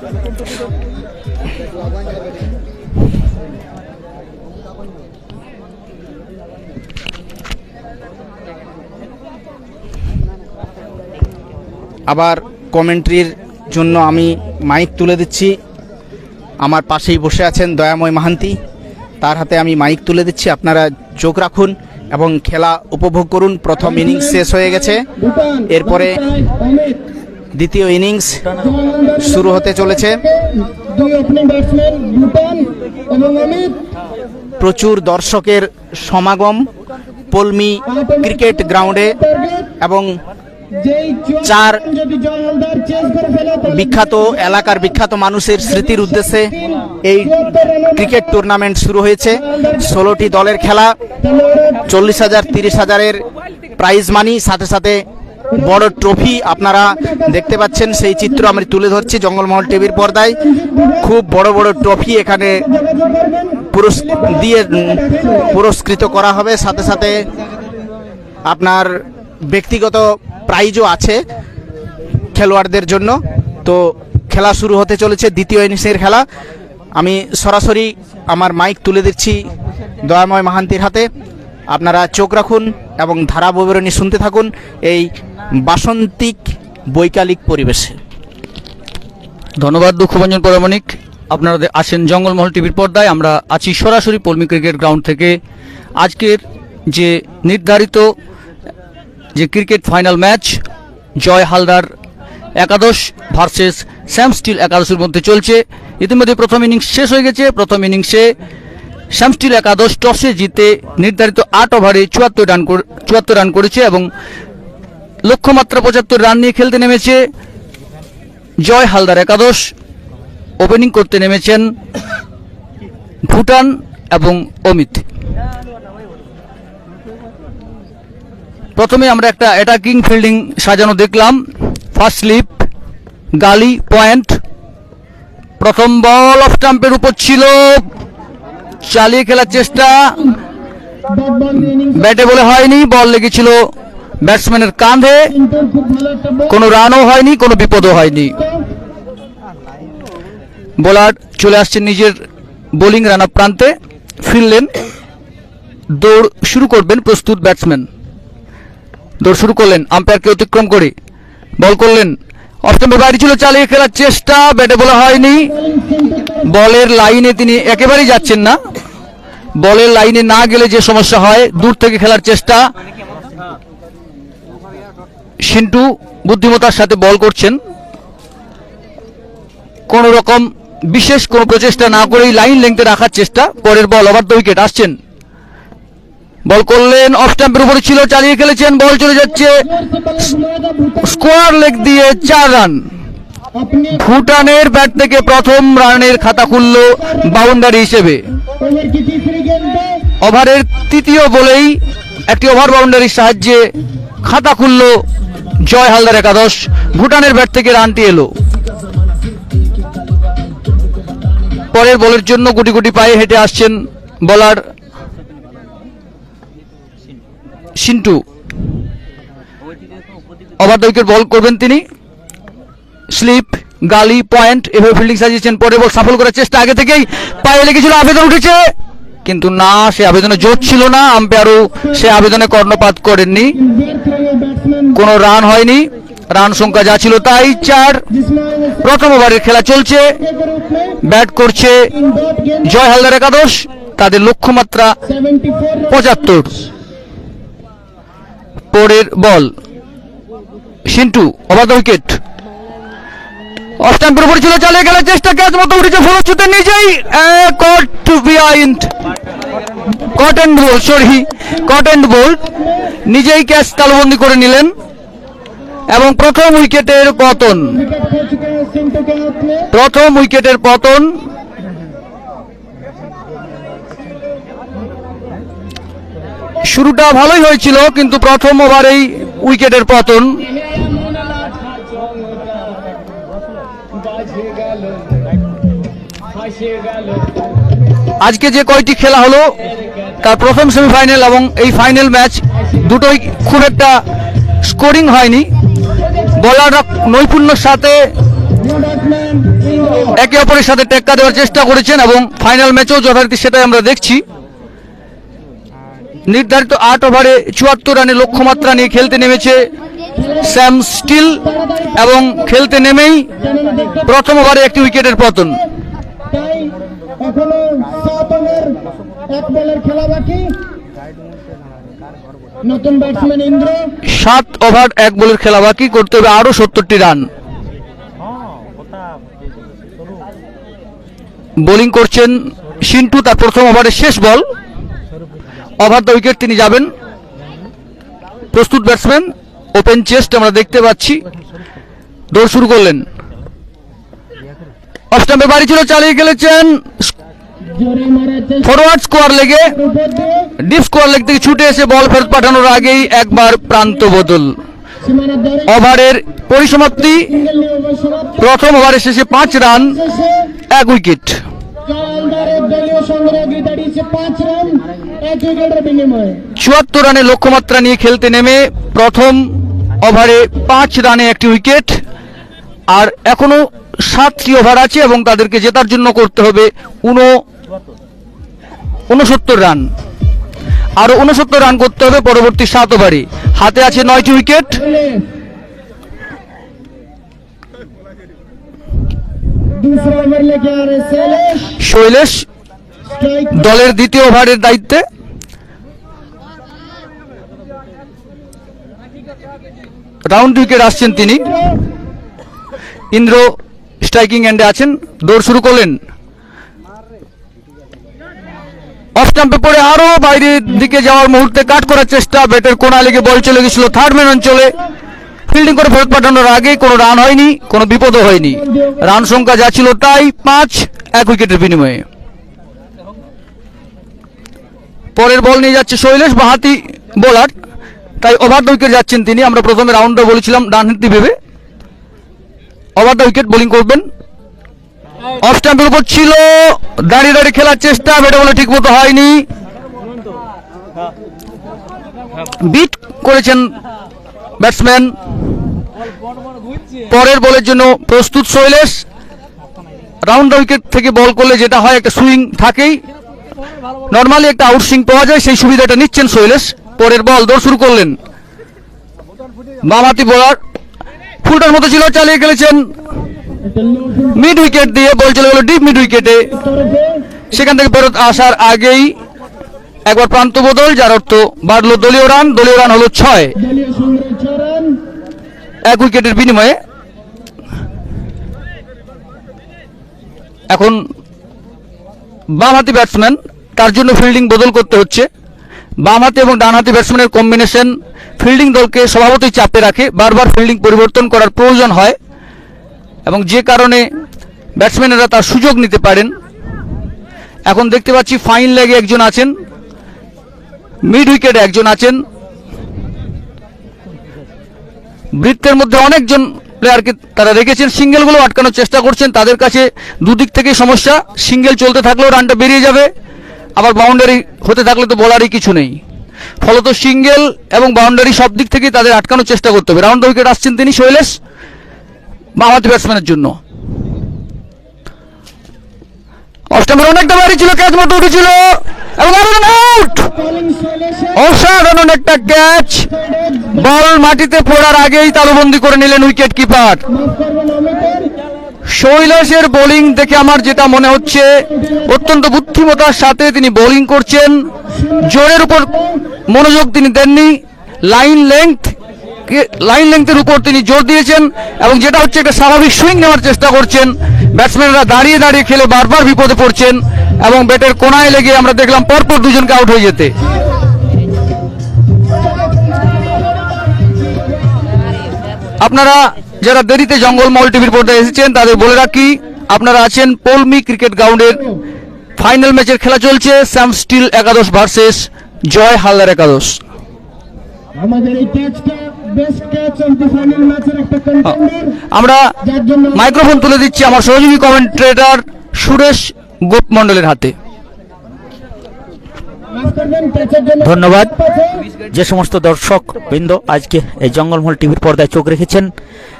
আবার কমেন্ট্রির জন্য আমি মাইক তুলে দিচ্ছি। আমার পাশেই বসে আছেন দয়াময় মাহান্তি। তার হাতে আমি মাইক তুলে দিচ্ছি, আপনারা চোখ রাখুন এবং খেলা উপভোগ করুন। প্রথম ইনিংস শেষ হয়ে গেছে। এরপরে দ্বিতীয় ইনিংস শুরু হতে চলেছে। প্রচুর দর্শকের সমাগম, পলমি ক্রিকেট গ্রাউন্ডে এবং চার বিখ্যাত এলাকার বিখ্যাত মানুষের স্মৃতির উদ্দেশ্যে এই ক্রিকেট টুর্নামেন্ট শুরু হয়েছে। ষোলোটি দলের খেলা, চল্লিশ হাজার, তিরিশ হাজারের প্রাইজ মানি সাথে সাথে বড় ট্রফি আপনারা দেখতে পাচ্ছেন। সেই চিত্র আমি তুলে ধরছি জঙ্গলমহল টিভির পর্দায়। খুব বড় বড় ট্রফি এখানে পুরস- দিয়ে পুরস্কৃত করা হবে। সাথে সাথে আপনার ব্যক্তিগত প্রাইজও আছে খেলোয়াড়দের জন্য। তো খেলা শুরু হতে চলেছে দ্বিতীয় ইনিংসের খেলা। আমি সরাসরি আমার মাইক তুলে দিচ্ছি দয়াময় মাহান্তির হাতে। আপনারা চোখ রাখুন এবং ধারা বিবরণী শুনতে থাকুন। এই বাসন্তিক বৈকালিক পরিবেশে। ধন্যবাদ, দুঃখভঞ্জন পরামানিক আপনারা আসেন জঙ্গলমহল টিভির পর্দায়। আমরা আছি সরাসরি পল্মি ক্রিকেট গ্রাউন্ড থেকে। আজকের যে নির্ধারিত যে cricket final match, Joy Haldar একাদশ ভার্সেস স্যাম স্টিল একাদশের মধ্যে চলছে। ইতিমধ্যে প্রথম ইনিংস শেষ হয়ে গেছে। প্রথম ইনিংসে শ্যাম স্টিল একাদশ টসে জিতে নির্ধারিত আট ওভারে চুয়াত্তর রান চুয়াত্তর রান করেছে এবং লক্ষ্যমাত্রা পঁচাত্তর রান নিয়ে খেলতে নেমেছে জয় হালদার একাদশ। ওপেনিং করতে নেমেছেন ভুটান এবং অমিত। প্রথমে আমরা একটা অ্যাটাকিং ফিল্ডিং সাজানো দেখলাম। ফার্স্ট স্লিপ গালি পয়েন্ট প্রথম বল অফ স্টাম্পের উপর ছিল। চালিয়ে খেলার চেষ্টা। ব্যাটে বলে হয়নি বল লেগেছিল ব্যাটসম্যানের কাঁধে কোনো রানও হয়নি, কোনো বিপদও হয়নি। বোলার চলে আসছেন নিজের বোলিং রান প্রান্তে, ফিরলেন। দৌড় শুরু করবেন প্রস্তুত ব্যাটসম্যান। দৌড় শুরু করলেন, আম্পায়ারকে অতিক্রম করে বল করলেন। অষ্টম বাইরে ছিল, চালিয়ে খেলার চেষ্টা, ব্যাটে বলা হয়নি। বলের লাইনে তিনি একেবারেই যাচ্ছেন না। বলের লাইনে না গেলে যে সমস্যা হয়, দূর থেকে খেলার চেষ্টা। সিন্টু বুদ্ধিমতার সাথে বল করছেন। কোন রকম বিশেষ কোনো প্রচেষ্টা না করেই লাইন লেংথে রাখার চেষ্টা, পরের বল দ্য উইকেট আসছেন। বল করলেন অফ স্ট্যাম্পের উপরে ছিল, চালিয়ে খেলেছেন, বল চলে যাচ্ছে। স্কোয়ার লেগ দিয়ে চার রান ভুটানের ব্যাট থেকে প্রথম রানের খাতা খুলল বাউন্ডারি হিসেবে। ওভারের তৃতীয় বলেই একটি ওভার বাউন্ডারির সাহায্যে খাতা খুলল জয় হালদার একাদশ, ভুটানের ব্যাট থেকে রানটি এলো। পরের বলের জন্য গুটি গুটি পায়ে হেঁটে আসছেন বলার Sintu. Over the wicket ball করবেন তিনি। স্লিপ, গালি, পয়েন্ট, এভাবে ফিল্ডিং সাজিয়েছেন। পরে বল সাফল করার চেষ্টা আগে থেকেই পায়ে লেগেছিল, আবেদন উঠেছে। কিন্তু না, সে আবেদনে জোর ছিল না। আম্পায়ারও সে আবেদনে কর্ণপাত করেননি। কোনো রান হয়নি, রান সংখ্যা যা ছিল তাই চার। প্রথম ওভারের খেলা চলছে, ব্যাট করছে জয় হালদার একাদশ, তাদের লক্ষ্যমাত্রা পঁচাত্তর। পরের বল, সিন্টু, অবাধ উইকেট। অফটাইম পুরোপুরি ছিল, চালিয়ে গেলে চেষ্টা ক্যাচ মতো উঠেছে ফলো ছুটে নিজেই caught to behind caught and bowled sorry caught and bowled নিজেই ক্যাচ তালবন্দি করে নিলেন। এবং প্রথম উইকেটের পতন। প্রথম উইকেটের পতন। শুরুটা ভালোই হয়েছিল, কিন্তু প্রথম ওভারেই উইকেটের পতন। আজকে যে কয়টি খেলা হলো, তার প্রথম সেমিফাইনাল এবং এই ফাইনাল ম্যাচ দুটোই খুব একটা স্কোরিং হয়নি। বলাররা নৈপুণ্যের সাথে একে অপরের সাথে টেক্কা দেওয়ার চেষ্টা করেছেন এবং ফাইনাল ম্যাচেও যথারীতি সেটাই আমরা দেখছি। নির্ধারিত আট ওভারে চুয়াত্তর রানের লক্ষ্যমাত্রা নিয়ে খেলতে নেমেছে স্যাম স্টিল এবং খেলতে নেমেই প্রথম ওভারে একটি উইকেটের পতন। খেলা বাকি। নতুন ব্যাটসম্যান ইন্দ্র। সাত ওভার এক বলের খেলা, বাকি করতে হবে আরও সত্তরটি রান। বোলিং করছেন সিন্টু, তার প্রথম ওভারের শেষ বল। ওভার দ্য উইকেট তিনি যাবেন। প্রস্তুত ব্যাটসম্যান ওপেন চেস্ট আমরা দেখতে পাচ্ছি। দৌড় শুরু করলেন। অফ স্টাম্পে বাড়ি ছিল, চালিয়ে চেষ্টা ফরওয়ার্ড স্কোয়ার লেগে ডিপ স্কোয়ার লেগ থেকে ছুটে এসে বল ফেরত পাঠানোর আগেই একবার প্রান্ত বদল। ওভারের পরিসমাপ্তি, প্রথম ওভারের শেষে পাঁচ রান, এক উইকেট। চুয়াত্তর রানের লক্ষ্যমাত্রা নিয়ে খেলতে নেমে প্রথম ওভারে পাঁচ রানে একটি উইকেট, আর এখনও সাতটি ওভার আছে এবং তাদেরকে জেতার জন্য করতে হবে উনো উনসত্তর রান। আরও উনসত্তর রান করতে হবে পরবর্তী সাত ওভারে। হাতে আছে নয়টি উইকেট। শৈলেশ। দলের দ্বিতীয় ওভারের দায়িত্বে। রাউন্ড উইকেট আসছেন তিনি। ইন্দ্র স্ট্রাইকিং এন্ডে আছেন। দৌড় শুরু করলেন। অফ পড়ে আরও বাইরের দিকে যাওয়ার মুহূর্তে কাট করার চেষ্টা। ব্যাটের কোনা লেগে বল চলে গেছিল থার্ড ম্যান অঞ্চলে। ফিল্ডিং করে ফেরত পাঠানোর আগে কোনো রান হয়নি, কোনো বিপদও হয়নি। রান সংখ্যা যা ছিল তাই পাঁচ, এক উইকেটের বিনিময়ে। পরের বল নিয়ে যাচ্ছে শৈলেশ বাহাতি বোলার তাই ওভার দ্য উইকেট যাচ্ছেন তিনি। আমরা প্রথমে রাউন্ডে বলেছিলাম ডান হাতি ভেবে। ওভার দ্য উইকেট বোলিং করবেন। অফ স্ট্যাম্পের উপর ছিল। দাঁড়িয়ে দাঁড়িয়ে খেলার চেষ্টা বেটে বলে ঠিক মতো হয়নি। বিট করেছেন ব্যাটসম্যান পরের বলের জন্য প্রস্তুত শৈলেশ। রাউন্ড উইকেট থেকে বল করলে যেটা হয়, একটা সুইং থাকেই। নর্মালি একটা আউটসুইং পাওয়া যায়, সেই সুবিধাটা নিচ্ছেন শৈলেশ। পরের বল দৌড় শুরু করলেন। বামাতি বোলার ফুলটার মতো ছিল, চালিয়ে ফুল মিড উইকেট দিয়ে বল চলে গেল ডিপ মিড উইকেটে সেখান থেকে ফেরত আসার আগেই একবার প্রান্ত বদল, যার অর্থ বাড়লো দলীয় রান। দলীয় রান হলো ছয়। এক উইকেটের বিনিময়ে এখন বামহাতি ব্যাটসম্যান তার জন্য ফিল্ডিং বদল করতে হচ্ছে। বামহাতি এবং ডান ডানহাতি ব্যাটসম্যানের কম্বিনেশন ফিল্ডিং দলকে স্বভাবতই চাপে রাখে, বারবার ফিল্ডিং পরিবর্তন করার প্রয়োজন হয় এবং যে কারণে ব্যাটসম্যানেরা তার সুযোগ নিতে পারেন। এখন দেখতে পাচ্ছি ফাইন লেগে একজন আছেন মিড উইকেটে একজন আছেন। বৃত্তের মধ্যে অনেকজন প্লেয়ারকে তারা রেখেছেন সিঙ্গেলগুলো আটকানোর চেষ্টা করছেন, তাদের কাছে দুদিক থেকেই সমস্যা সিঙ্গেল চলতে থাকলেও রানটা বেরিয়ে যাবে। আবার বাউন্ডারি হতে থাকলে তো বলারই কিছু নেই। ফলত সিঙ্গেল এবং বাউন্ডারি সব দিক থেকেই তাদের আটকানোর চেষ্টা করতে হবে। রাউন্ড উইকেট আসছেন তিনি শৈলেশ বামাতি ব্যাটসম্যানের জন্য। অষ্টমের অনেকটা বাড়ি ছিল ক্যাচ মতো উঠেছিল এবং আউট একটা ক্যাচ বল মাটিতে পড়ার আগেই তালুবন্দি করে নিলেন উইকেট কিপার শৈলেশের বোলিং দেখে আমার যেটা মনে হচ্ছে, অত্যন্ত বুদ্ধিমতার সাথে তিনি বোলিং করছেন। জোরের উপর মনোযোগ তিনি দেননি লাইন লেংথ লাইন লেংথের উপর তিনি জোর দিয়েছেন এবং যেটা হচ্ছে একটা স্বাভাবিক সুইং নেওয়ার চেষ্টা করছেন। ব্যাটসম্যানরা দাঁড়িয়ে দাঁড়িয়ে খেলে বারবার বিপদে পড়ছেন এবং ব্যাটের কোনায় লেগে আমরা দেখলাম পরপর দুজনকে আউট হয়ে যেতে। আপনারা যারা দেরিতে জঙ্গলমহল টিভির পর্দায় এসেছেন তাদের বলে রাখি আপনারা আছেন পলমি ক্রিকেট গ্রাউন্ডের ফাইনাল ম্যাচের খেলা চলছে স্যাম স্টিল একাদশ ভার্সেস জয় হালদার একাদশ। আমরা মাইক্রোফোন তুলে দিচ্ছি আমার সহযোগী কমেন্ট্রেটর সুরেশ গোপ মণ্ডলের হাতে মাফ করবেন ক্যাচের জন্য ধন্যবাদ। যে সমস্ত দর্শক বৃন্দ আজকে এই জঙ্গলমহল টিভির পর্দায় চোখ রেখেছেন,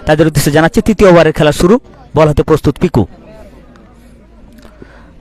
তাদের উদ্দেশ্যে জানাচ্ছি তৃতীয়বারের খেলা শুরু বল হাতে প্রস্তুত পিকু